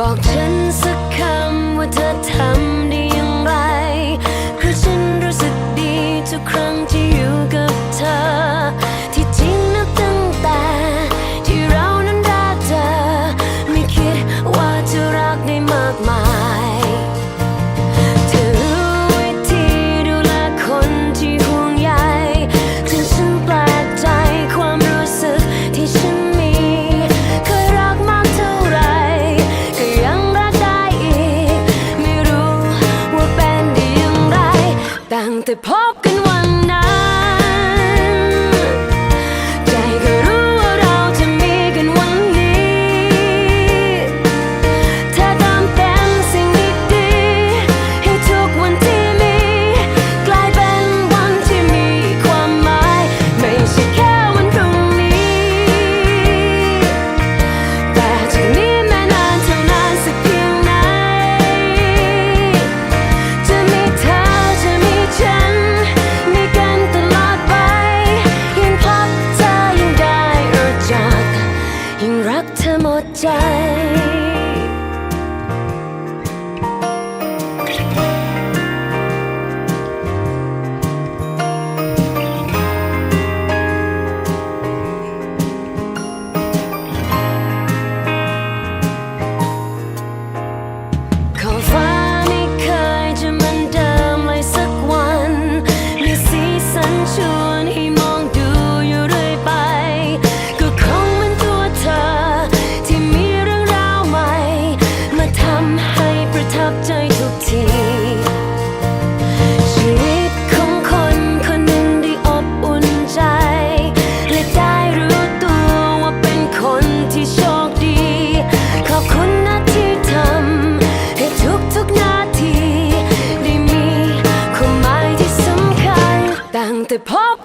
บอกฉันสักคำว่าเธอทำได้อย่างไรคือฉัน Antypom! Антипоп